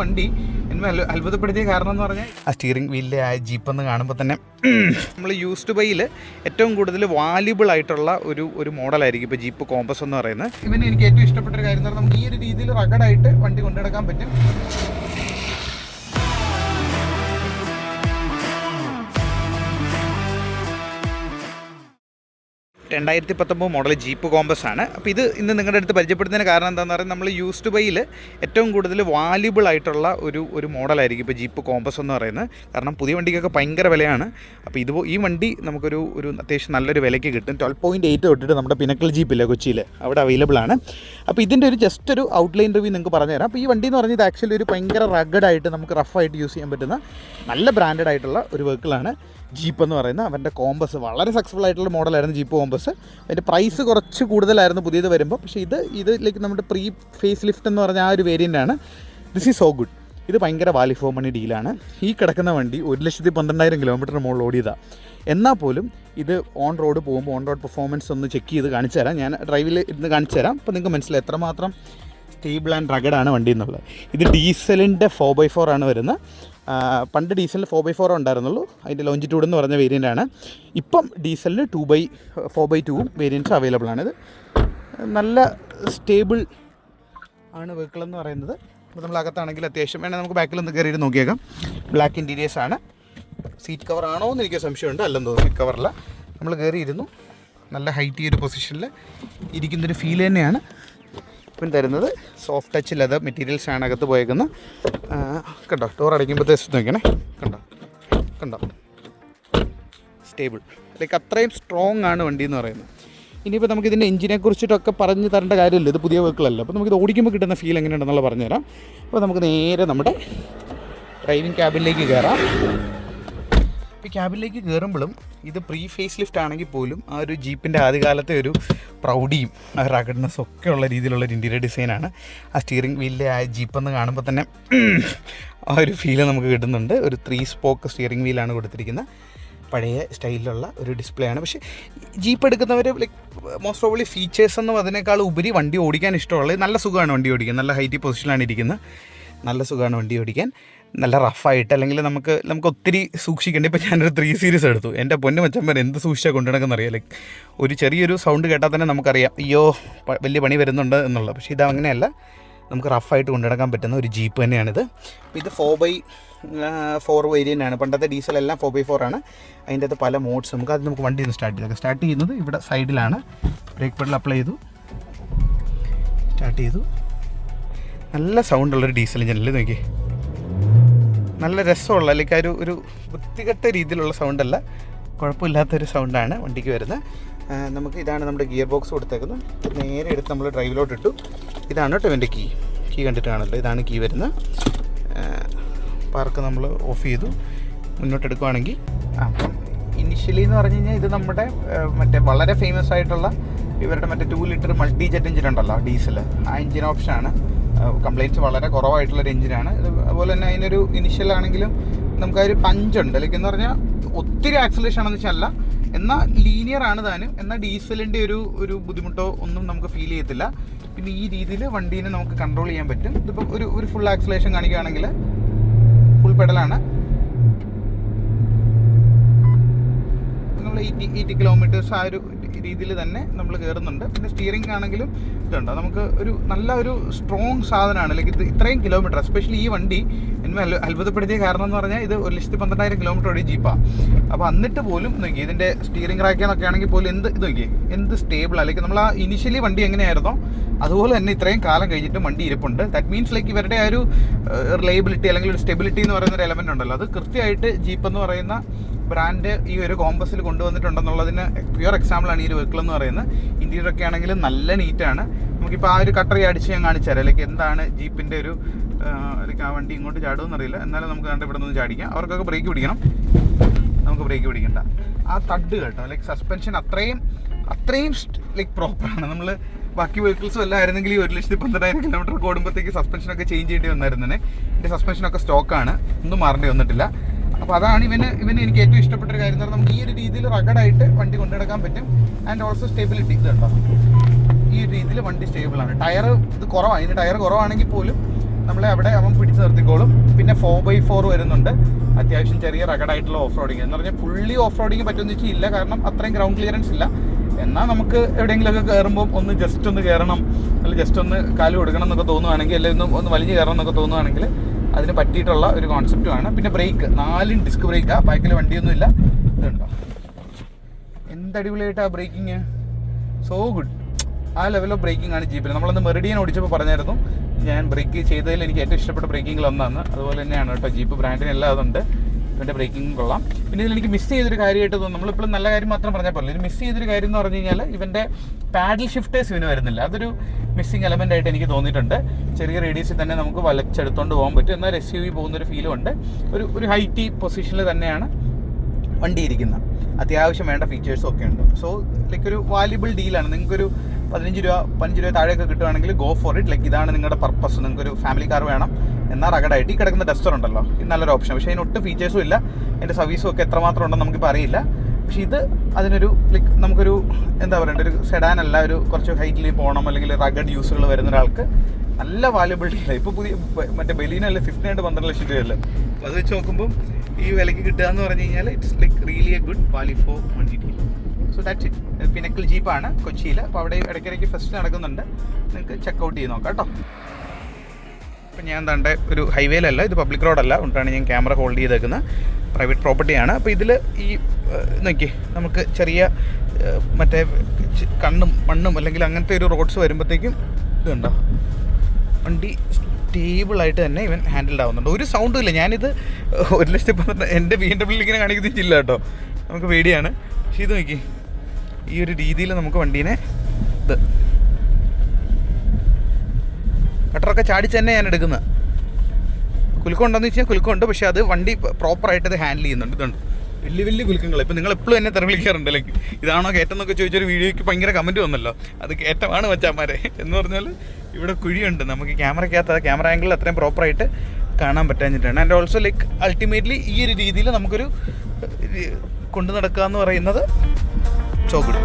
വണ്ടി. എന്നെ അത്ഭു- അത്ഭുതപ്പെടുത്തിയ കാരണം എന്ന് പറഞ്ഞാൽ ആ സ്റ്റിയറിംഗ് വീലിലെ ആ ജീപ്പ് എന്ന് കാണുമ്പോൾ തന്നെ നമ്മൾ യൂസ്ഡ് ബൈയിൽ ഏറ്റവും കൂടുതൽ വാല്യുബിൾ ആയിട്ടുള്ള ഒരു ഒരു മോഡലായിരിക്കും ഇപ്പോൾ ജീപ്പ് കോമ്പസ് എന്ന് പറയുന്നത്. ഇവന് എനിക്ക് ഏറ്റവും ഇഷ്ടപ്പെട്ട ഒരു കാര്യം എന്ന് പറഞ്ഞാൽ നമുക്ക് ഈ ഒരു രീതിയിൽ റഗഡായിട്ട് വണ്ടി കൊണ്ടുനടക്കാൻ പറ്റും. രണ്ടായിരത്തി പത്തൊമ്പത് മോഡൽ ജീപ്പ് കോമ്പസ് ആണ്. അപ്പോൾ ഇത് ഇന്ന് നിങ്ങളുടെ അടുത്ത് പരിചയപ്പെടുന്നതിന് കാരണം എന്താണെന്ന് പറയുന്നത് നമ്മൾ യൂസ്ഡ് ബൈയിൽ ഏറ്റവും കൂടുതൽ വാല്യുബിൾ ആയിട്ടുള്ള ഒരു ഒരു മോഡലായിരിക്കും ഇപ്പോൾ ജീപ്പ് കോമ്പസ് എന്ന് പറയുന്നത്. കാരണം പുതിയ വണ്ടിക്കൊക്കെ ഭയങ്കര വിലയാണ്. അപ്പോൾ ഇത് ഈ വണ്ടി നമുക്കൊരു ഒരു അത്യാവശ്യം നല്ലൊരു വിലയ്ക്ക് കിട്ടും. ട്വൽവ് പോയിന്റ് എയ്റ്റ് തൊട്ടിട്ട് നമ്മുടെ പിനക്കിൾ ജീപ്പില്ല കൊച്ചിയിൽ അവിടെ അവൈലബിൾ ആണ്. അപ്പോൾ ഇതിന്റെ ഒരു ജസ്റ്റ് ഒരു ഔട്ട്ലൈൻ റിവ്യൂ നിങ്ങൾക്ക് പറഞ്ഞുതരാം. അപ്പോൾ ഈ വണ്ടി എന്ന് പറഞ്ഞത് ആക്ച്വലി ഒരു ഭയങ്കര റഗഡായിട്ട് നമുക്ക് റഫായിട്ട് യൂസ് ചെയ്യാൻ പറ്റുന്ന നല്ല ബ്രാൻഡഡ് ആയിട്ടുള്ള ഒരു വെഹിക്കിളാണ് ജീപ്പ് എന്ന് പറയുന്ന അവന്റെ കോമ്പസ്. വളരെ സക്സസ്ഫുൾ ആയിട്ടുള്ള മോഡലായിരുന്നു ജീപ്പ് കോമ്പസ്. അതിന്റെ പ്രൈസ് കുറച്ച് കൂടുതലായിരുന്നു പുതിയത് വരുമ്പോൾ പക്ഷേ ഇത് ഇത് ലൈക്ക് നമ്മുടെ പ്രീ ഫേസ് ലിഫ്റ്റ് എന്ന് പറഞ്ഞ ആ ഒരു വേരിയന്റാണ് ദിസ് ഈസ് സോ ഗുഡ് ഇത് ഭയങ്കര വാലിഫോ മണി ഡീലാണ് ഈ കിടക്കുന്ന വണ്ടി ഒരു ലക്ഷത്തി പന്ത്രണ്ടായിരം കിലോമീറ്ററിന് മുകളിൽ ഓടിയതാണ് എന്നാൽ പോലും ഇത് ഓൺ റോഡ് പോകുമ്പോൾ ഓൺ റോഡ് പെർഫോമൻസ് ഒന്ന് ചെക്ക് ചെയ്ത് കാണിച്ചു തരാം. ഞാൻ ഡ്രൈവിൽ ഇരുന്ന് കാണിച്ചു തരാം. അപ്പോൾ നിങ്ങൾക്ക് മനസ്സിലായി എത്രമാത്രം സ്റ്റേബിൾ ആൻഡ് റഗഡാണ് വണ്ടി എന്നുള്ളത്. ഇത് ഡീസലിന്റെ ഫോർ ബൈ ഫോർ ആണ് വരുന്നത്. പണ്ട് ഡീസലിന് ഫോർ ബൈ ഫോർ ഉണ്ടായിരുന്നുള്ളൂ. അതിന്റെ ലോഞ്ചിറ്റ്യൂഡ് എന്ന് പറഞ്ഞ വേരിയന്റ് ആണ്. ഇപ്പം ഡീസലിന് ടു ബൈ ഫോർ ബൈ ടൂവും വേരിയന്റ്സ് അവൈലബിൾ ആണ്. ഇത് നല്ല സ്റ്റേബിൾ ആണ് വെഹിക്കിൾ എന്ന് പറയുന്നത്. നമ്മൾ അകത്താണെങ്കിൽ അത്യാവശ്യം. വേണേൽ നമുക്ക് ബാക്കിൽ ഒന്ന് കയറിയിട്ട് നോക്കിയേക്കാം. ബ്ലാക്ക് ഇന്റീരിയേഴ്സ് ആണ്. സീറ്റ് കവർ ആണോ എന്ന് എനിക്ക് സംശയമുണ്ട്. അല്ലെന്ന് തോന്നുന്നു സീറ്റ് കവറില്ല നമ്മൾ കയറിയിരുന്നു. നല്ല ഹൈറ്റ് ഈ ഒരു പൊസിഷനിൽ ഇരിക്കുന്നൊരു ഫീൽ തന്നെയാണ്. ഇപ്പം തരുന്നത്. സോഫ്റ്റ് ടച്ച് ലെതർ ആണ് അകത്ത് പോയേക്കുന്നത്. കണ്ടോ? ഡോർ അടയ്ക്കുമ്പോഴത്തെ നോക്കണേ കണ്ടോ? കണ്ടോ? സ്റ്റേബിൾ ലൈക്ക് അത്രയും സ്ട്രോങ് ആണ് വണ്ടി എന്ന് പറയുന്നത്. ഇനിയിപ്പോൾ നമുക്ക് ഇതിന്റെ എഞ്ചിനെ കുറിച്ചിട്ടൊക്കെ പറഞ്ഞു തരേണ്ട കാര്യമില്ല. ഇത് പുതിയ വെഹിക്കിളല്ല അപ്പോൾ നമുക്കിത് ഓടിക്കുമ്പോൾ കിട്ടുന്ന ഫീൽ എങ്ങനെയുണ്ടെന്നുള്ള പറഞ്ഞുതരാം. അപ്പോൾ നമുക്ക് നേരെ നമ്മുടെ ഡ്രൈവിംഗ് ക്യാബിനിലേക്ക് കയറാം. ഇപ്പോൾ ക്യാബിനിലേക്ക് കയറുമ്പോഴും ഇത് പ്രീ ഫേസ് ലിഫ്റ്റ് ആണെങ്കിൽ പോലും ആ ഒരു ജീപ്പിന്റെ ആദ്യകാലത്തെ ഒരു പ്രൗഡിയും റഗഡ്നെസ്സും ഒക്കെ ഉള്ള രീതിയിലുള്ള ഒരു ഇന്റീരിയർ ഡിസൈനാണ് ആ സ്റ്റിയറിംഗ് വീലിലെ ആ ജീപ്പ് എന്ന് കാണുമ്പോൾ തന്നെ ആ ഒരു ഫീൽ നമുക്ക് കിട്ടുന്നുണ്ട്. ഒരു ത്രീ സ്പോക്ക് സ്റ്റിയറിംഗ് വീലാണ് കൊടുത്തിരിക്കുന്നത്. പഴയ സ്റ്റൈലിലുള്ള ഒരു ഡിസ്പ്ലേ ആണ്. പക്ഷേ ജീപ്പ് എടുക്കുന്നവർ ലൈക്ക് മോസ്റ്റ് ഓഫ്ലി ഫീച്ചേഴ്സ് എന്നും അതിനേക്കാൾ ഉപരി വണ്ടി ഓടിക്കാൻ ഇഷ്ടമുള്ളത് നല്ല സുഖമാണ് വണ്ടി ഓടിക്കാൻ. നല്ല ഹൈറ്റി പൊസിഷനിലാണ് ഇരിക്കുന്നത്. നല്ല സുഖമാണ് വണ്ടി ഓടിക്കാൻ. നല്ല റഫായിട്ട് അല്ലെങ്കിൽ നമുക്ക് നമുക്ക് ഒത്തിരി സൂക്ഷിക്കേണ്ട. ഇപ്പോൾ ഞാനൊരു ത്രീ സീരീസ് എടുത്തു. എന്റെ പൊന്നു മച്ചമ്പൻ എന്ത് സൂക്ഷിച്ചാൽ കൊണ്ടുനടക്കുന്ന അറിയാം. ലൈക്ക് ഒരു ചെറിയൊരു സൗണ്ട് കേട്ടാൽ തന്നെ നമുക്കറിയാം അയ്യോ വലിയ പണി വരുന്നുണ്ട് എന്നുള്ളത്. പക്ഷേ ഇത് അങ്ങനെയല്ല. നമുക്ക് റഫായിട്ട് കൊണ്ടുനടക്കാൻ പറ്റുന്ന ഒരു ജീപ്പ് തന്നെയാണിത്. ഇത് ഫോർ ബൈ ഫോർ വേരിയന്റ് ആണ്. പണ്ടത്തെ ഡീസൽ എല്ലാം ഫോർ ബൈ ഫോർ ആണ്. അതിന്റെ അകത്ത് പല മോഡ്സ് നമുക്ക് അത് നമുക്ക് വണ്ടി സ്റ്റാർട്ട് ചെയ്തേക്കാം സ്റ്റാർട്ട് ചെയ്യുന്നത് ഇവിടെ സൈഡിലാണ് ബ്രേക്ക് പെഡൽ അപ്ലൈ ചെയ്തു. സ്റ്റാർട്ട് ചെയ്തു. നല്ല സൗണ്ട് സൗണ്ടുള്ളൊരു ഡീസൽ എഞ്ചിനല്ലേ നോക്കി നല്ല രസമുള്ള അല്ലെങ്കിൽ ഒരു ഒരു വൃത്തികെട്ട രീതിയിലുള്ള സൗണ്ടല്ല കുഴപ്പമില്ലാത്തൊരു സൗണ്ടാണ് വണ്ടിക്ക് വരുന്നത്. നമുക്ക് ഇതാണ് നമ്മുടെ ഗിയർ ബോക്സ് കൊടുത്തേക്കുന്നത്. നേരെ എടുത്ത് നമ്മൾ ഡ്രൈവിലോട്ട് ഇട്ടു. ഇതാണ് കേട്ടോ എന്റെ കീ കീ കണ്ടിട്ട് കാണല്ലോ ഇതാണ് കീ വരുന്നത്. പാർക്ക് നമ്മൾ ഓഫ് ചെയ്തു. മുന്നോട്ട് എടുക്കുവാണെങ്കിൽ ആ, ഇനിഷ്യലി എന്ന് പറഞ്ഞു കഴിഞ്ഞാൽ ഇത് നമ്മുടെ മറ്റേ വളരെ ഫേമസ് ആയിട്ടുള്ള ഇവരുടെ മറ്റേ two litre multi jet engine ഉണ്ടല്ലോ ഡീസൽ ആ എഞ്ചിൻ ഓപ്ഷനാണ് കംപ്ലൈന്റ്സ് വളരെ കുറവായിട്ടുള്ളൊരു എഞ്ചിനാണ് അതുപോലെ തന്നെ അതിനൊരു ഇനിഷ്യൽ ആണെങ്കിലും നമുക്ക് ഒരു പഞ്ചുണ്ട് ലൈക്ക് എന്ന് പറഞ്ഞാൽ ഒത്തിരി ആക്സലേഷൻ ആണെന്ന് വെച്ചാൽ അല്ല. എന്നാൽ ലീനിയർ ആണ് താനും. എന്നാൽ ഡീസലിന്റെ ഒരു ഒരു ബുദ്ധിമുട്ടോ ഒന്നും നമുക്ക് ഫീൽ ചെയ്യത്തില്ല. പിന്നെ ഈ രീതിയിൽ വണ്ടീനെ നമുക്ക് കൺട്രോൾ ചെയ്യാൻ പറ്റും. ഇതിപ്പോൾ ഒരു ഒരു ഫുൾ ആക്സലേഷൻ കാണിക്കുകയാണെങ്കിൽ ഫുൾ പെഡലാണ് നമ്മൾ എയ്റ്റി എയ്റ്റി കിലോമീറ്റേഴ്സ് ആ ഒരു രീതിയിൽ തന്നെ നമ്മൾ കയറുന്നുണ്ട്. പിന്നെ സ്റ്റിയറിംഗ് ആണെങ്കിലും ഇതുണ്ട്. നമുക്ക് ഒരു നല്ല ഒരു സ്ട്രോങ് സാധനമാണ്. ലൈക്ക് ഇത് ഇത്രയും കിലോമീറ്റർ എസ്പെഷ്യലി ഈ വണ്ടി എന്നെ അത്ഭുതപ്പെടുത്തിയ കാരണം എന്ന് പറഞ്ഞാൽ ഇത് ഒരു ലക്ഷത്തി പന്ത്രണ്ടായിരം കിലോമീറ്റർ ഓടി ജീപ്പാണ് അപ്പോൾ എന്നിട്ട് പോലും നോക്കി ഇതിന്റെ സ്റ്റിയറിംഗ് റാക്കാന്നൊക്കെ ആണെങ്കിൽ പോലും എന്ത് ഇത് നോക്കി എന്ത് സ്റ്റേബിൾ അല്ലെങ്കിൽ നമ്മൾ ആ ഇനിഷ്യലി വണ്ടി എങ്ങനെയായിരുന്നോ അതുപോലെ തന്നെ ഇത്രയും കാലം കഴിഞ്ഞിട്ട് വണ്ടി ഇരിപ്പുണ്ട്. ദാറ്റ് മീൻസ് ലൈക്ക് ഇവരുടെ ആ ഒരു റിലയബിലിറ്റി അല്ലെങ്കിൽ ഒരു സ്റ്റെബിലിറ്റി എന്ന് പറയുന്ന ഒരു എലമെന്റ് ഉണ്ടല്ലോ. അത് കൃത്യമായിട്ട് ജീപ്പ് എന്ന് പറയുന്ന ബ്രാൻഡ് ഈ ഒരു കോമ്പസിൽ കൊണ്ടുവന്നിട്ടുണ്ടെന്നുള്ളതിന് പ്യുവർ എക്സാമ്പിളാണ് ഈ ഒരു വെഹിക്കിൾ എന്ന് പറയുന്നത്. ഇന്റീരിയർ ഒക്കെ ആണെങ്കിലും നല്ല നീറ്റാണ് നമുക്കിപ്പോൾ ആ ഒരു കട്ടറി അടിച്ച് ഞാൻ കാണിച്ചു തരാം. ലൈക്ക് എന്താണ് ജീപ്പിന്റെ ഒരു ലൈക്ക് ആ വണ്ടി ഇങ്ങോട്ട് ചാടുമെന്ന് അറിയില്ല. എന്നാലും നമുക്ക് കണ്ട് ഇവിടെ നിന്ന് ചാടിക്കാം. അവർക്കൊക്കെ ബ്രേക്ക് പിടിക്കണം. നമുക്ക് ബ്രേക്ക് പിടിക്കണ്ട. ആ തഡ് കേട്ടോ. ലൈക്ക് സസ്പെൻഷൻ അത്രയും അത്രയും ലൈക്ക് പ്രോപ്പറാണ് നമ്മൾ ബാക്കി വെഹിക്കിൾസും എല്ലാം ആയിരുന്നെങ്കിൽ ഈ ഒരു ലക്ഷത്തി പന്ത്രണ്ടായിരം കിലോമീറ്റർ ഓടുമ്പോഴത്തേക്ക് സസ്പെൻഷനൊക്കെ ചേഞ്ച് ചെയ്യേണ്ടി വന്നായിരുന്നേ എന്റെ സസ്പെൻഷനൊക്കെ സ്റ്റോക്കാണ് ഒന്നും മാറേണ്ടി വന്നിട്ടില്ല. അപ്പോൾ അതാണ് ഇവന് ഇവന് എനിക്ക് ഏറ്റവും ഇഷ്ടപ്പെട്ട ഒരു കാര്യം. എന്ന് പറഞ്ഞാൽ നമുക്ക് ഈ ഒരു രീതിയിൽ റഗഡായിട്ട് വണ്ടി കൊണ്ടുനടക്കാൻ പറ്റും. ആൻഡ് ഓൾസോ സ്റ്റെബിലിറ്റി ഇത് കേട്ടോ. ഈ രീതിയിൽ വണ്ടി സ്റ്റേബിൾ ആണ്. ടയർ ഇത് കുറവാണ്. ഇതിന് ടയർ കുറവാണെങ്കിൽ പോലും നമ്മളെ അവിടെ അവൻ പിടിച്ചു നിർത്തിക്കോളും. പിന്നെ ഫോർ ബൈ ഫോർ വരുന്നുണ്ട്. അത്യാവശ്യം ചെറിയ റഗഡായിട്ടുള്ള ഓഫ് റോഡിങ് എന്ന് പറഞ്ഞാൽ ഫുള്ളി ഓഫ് റോഡിങ് പറ്റുമെന്ന് വെച്ചാൽ ഇല്ല കാരണം അത്രയും ഗ്രൗണ്ട് ക്ലിയറൻസ് ഇല്ല. എന്നാൽ നമുക്ക് എവിടെയെങ്കിലുമൊക്കെ കയറുമ്പോൾ ഒന്ന് ജസ്റ്റ് ഒന്ന് കയറണം. അല്ലെങ്കിൽ ജസ്റ്റ് ഒന്ന് കാൽ കൊടുക്കണം എന്നൊക്കെ തോന്നുവാണെങ്കിൽ അല്ലെങ്കിൽ ഒന്ന് ഒന്ന് വലിഞ്ഞ് കയറണം എന്നൊക്കെ തോന്നുവാണെങ്കിൽ അതിന് പറ്റിയിട്ടുള്ള ഒരു കോൺസെപ്റ്റുമാണ് പിന്നെ ബ്രേക്ക് നാലും ഡിസ്ക് ബ്രേക്കാണ് ബൈക്കിൽ വണ്ടിയൊന്നുമില്ല. ഇതുണ്ടോ? എന്ത് അടിപൊളിയായിട്ടാ ബ്രേക്കിങ് സോ ഗുഡ് ആ ലെവൽ ഓഫ് ബ്രേക്കിംഗ് ആണ് ജീപ്പിൽ നമ്മളന്ന് മെറിഡിയൻ ഓടിച്ചപ്പോൾ പറഞ്ഞായിരുന്നു. ഞാൻ ബ്രേക്ക് ചെയ്തതിൽ എനിക്ക് ഏറ്റവും ഇഷ്ടപ്പെട്ട ബ്രേക്കിങ്ങിൽ ഒന്നാണ്. അതുപോലെ തന്നെയാണ് കേട്ടോ ജീപ്പ് ബ്രാൻഡിനെല്ലാം അതുണ്ട്. ഇതിന്റെ ബ്രേക്കിംഗ് കൊള്ളാം. പിന്നെ ഇതിൽ എനിക്ക് മിസ് ചെയ്തൊരു കാര്യമായിട്ട് തോന്നുന്നു. നമ്മളിപ്പോഴും നല്ല കാര്യം മാത്രം പറഞ്ഞാൽ പോലെ ഒരു മിസ് ചെയ്തൊരു കാര്യം എന്ന് പറഞ്ഞു കഴിഞ്ഞാൽ ഇവന്റെ പാഡിൽ ഷിഫ്റ്റേഴ്സ് ഇവന് വരുന്നില്ല. അതൊരു മിസ്സിങ് എലമെന്റ് ആയിട്ട് എനിക്ക് തോന്നിയിട്ടുണ്ട്. ചെറിയ റേഡിയസിൽ തന്നെ നമുക്ക് വലച്ചെടുത്തുകൊണ്ട് പോകാൻ പറ്റും. എന്നാൽ എസ് യു വി പോകുന്നൊരു ഫീലും ഉണ്ട്. ഒരു ഒരു ഹൈറ്റി പൊസിഷനിൽ തന്നെയാണ് വണ്ടി ഇരിക്കുന്ന അത്യാവശ്യം വേണ്ട ഫീച്ചേഴ്സും ഒക്കെ ഉണ്ട്. സോ ലൈക്ക് ഒരു വാല്യുബിൾ ഡീലാണ് നിങ്ങൾക്കൊരു പതിനഞ്ച് രൂപ പതിനഞ്ച് രൂപ താഴെയൊക്കെ കിട്ടുവാണെങ്കിൽ ഗോ ഫോർ ഇറ്റ് ലൈക്ക് ഇതാണ് നിങ്ങളുടെ പർപ്പസ് നിങ്ങൾക്കൊരു ഫാമിലി കാർ വേണം. എന്നാൽ റഗഡായിട്ട് ഈ കിടക്കുന്ന ഡസ്റ്റർ ഉണ്ടല്ലോ. ഇത് നല്ലൊരു ഓപ്ഷൻ പക്ഷേ അതിന് ഒട്ടും ഫീച്ചേഴ്സും ഇല്ല. അതിന്റെ സർവീസും ഒക്കെ എത്രമാത്രം ഉണ്ടെന്ന് നമുക്കിപ്പോൾ അറിയില്ല. പക്ഷേ ഇത് അതിനൊരു ലൈക്ക് നമുക്കൊരു എന്താ പറയണ്ട ഒരു സെഡാൻ അല്ല. ഒരു കുറച്ച് ഹൈറ്റിൽ പോകണം. അല്ലെങ്കിൽ റഗഡ് യൂസുകൾ വരുന്ന ഒരാൾക്ക് നല്ല വാല്യബിലിറ്റി ഇപ്പോൾ പുതിയ മറ്റേ ബലീനല്ലേ ഫിഫ്റ്റീൻ ആയിട്ട് പന്ത്രണ്ട് ലക്ഷം രൂപയല്ലേ? അപ്പോൾ അത് വെച്ച് നോക്കുമ്പോൾ ഈ വിലയ്ക്ക് കിട്ടുക എന്ന് പറഞ്ഞു കഴിഞ്ഞാൽ it's like really a good value for one G T so that's it pinnacle ജീപ്പാണ് കൊച്ചിയിൽ അപ്പോൾ അവിടെ ഇടയ്ക്കിടയ്ക്ക് ഫെസ്റ്റ് നടക്കുന്നുണ്ട്. നിങ്ങൾക്ക് ചെക്കൗട്ട് ചെയ്ത് നോക്കാം കേട്ടോ. ഇപ്പം ഞാൻ തണ്ട ഒരു ഹൈവേയിലല്ല ഇത് പബ്ലിക് റോഡല്ല കൊണ്ടാണ് ഞാൻ ക്യാമറ ഹോൾഡ് ചെയ്തേക്കുന്നത്. പ്രൈവറ്റ് പ്രോപ്പർട്ടിയാണ് അപ്പോൾ ഇതിൽ ഈ നോക്കി നമുക്ക് ചെറിയ മറ്റേ കണ്ണും മണ്ണും അല്ലെങ്കിൽ അങ്ങനത്തെ ഒരു റോഡ്സ് വരുമ്പോഴത്തേക്കും ഇതുണ്ടോ? വണ്ടി സ്റ്റേബിളായിട്ട് തന്നെ ഇവൻ ഹാൻഡിൽഡ് ആവുന്നുണ്ട് ഒരു സൗണ്ടും ഇല്ല. ഞാനിത് ഒരു ലക്ഷത്തി പന്ത്രണ്ട് എന്റെ ബി എം ഡബ്ല്യൂ ഇങ്ങനെ കാണിക്കുന്നില്ല കേട്ടോ. നമുക്ക് പേടിയാണ്. പക്ഷേ ഇത് നോക്കി. ഈ ഒരു രീതിയിൽ നമുക്ക് വണ്ടീനെ ഇത് കട്ടറൊക്കെ ചാടിച്ച് തന്നെ ഞാൻ എടുക്കുന്നത് കുലുക്കമുണ്ടെന്ന് വെച്ചാൽ കുലുക്കമുണ്ട്. പക്ഷേ അത് വണ്ടി പ്രോപ്പറായിട്ട് അത് ഹാൻഡിൽ ചെയ്യുന്നുണ്ട്. ഇതുണ്ട്. വലിയ വലിയ കുലുക്കങ്ങൾ ഇപ്പം നിങ്ങൾ എപ്പോഴും എന്നെ തെറി വിളിക്കാറുണ്ട് ലൈക്ക് ഇതാണോ കയറ്റം എന്നൊക്കെ ചോദിച്ചൊരു വീഡിയോയ്ക്ക് ഭയങ്കര കമന്റ് വന്നല്ലോ. അത് കയറ്റമാണ് മച്ചാന്മാരെ. എന്ന് പറഞ്ഞാൽ ഇവിടെ കുഴിയുണ്ട്. നമുക്ക് ക്യാമറയ്ക്കകത്ത് ക്യാമറ ആംഗിളിൽ അത്രയും പ്രോപ്പറായിട്ട് കാണാൻ പറ്റാഞ്ഞിട്ടാണ്. ആൻഡ് ഓൾസോ ലൈക്ക് അൾട്ടിമേറ്റ്ലി ഈ ഒരു രീതിയിൽ നമുക്കൊരു കൊണ്ടു നടക്കുക എന്ന് പറയുന്നത് ചോക്കുട്